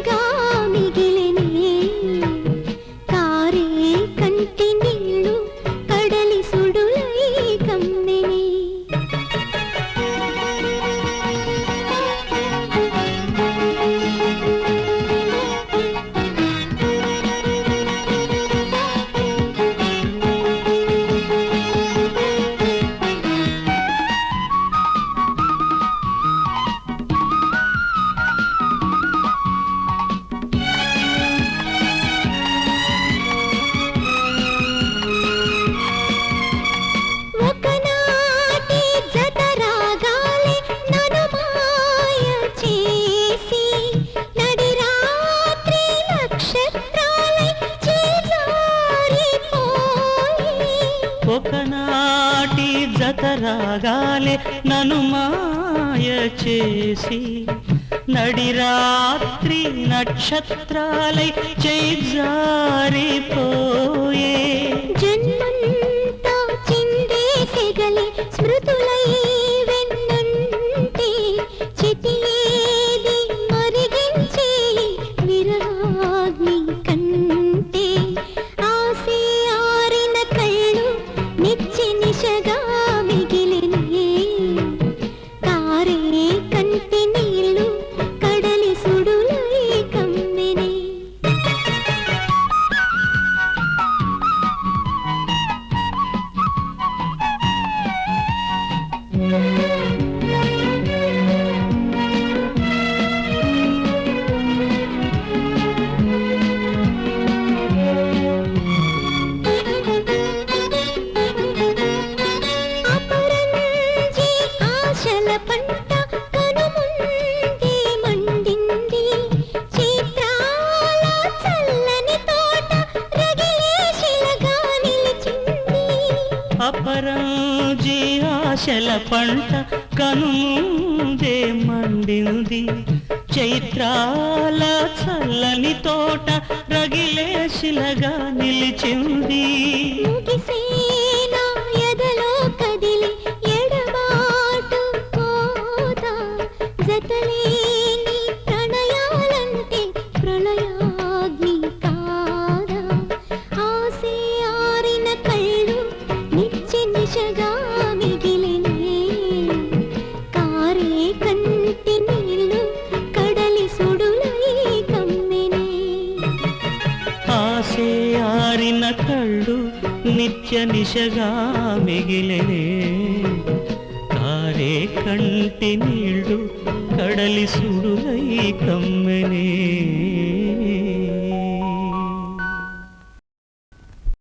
அழகா రాగాలే నను మాయ చేసి నడిరాత్రి నక్షత్రాలై చేజారిపో పరంజీ ఆశల పంట కనుముందే మండింది. చైత్రాల చల్లని తోట రగిలేశిలగా నిలిచింది. నిత్య నిశగా మిగిలనే. తారే కంటి నీళ్ళు ಕಡಲಿ ಸುಡುಲೈ ಕಮ್ಮೆನೇ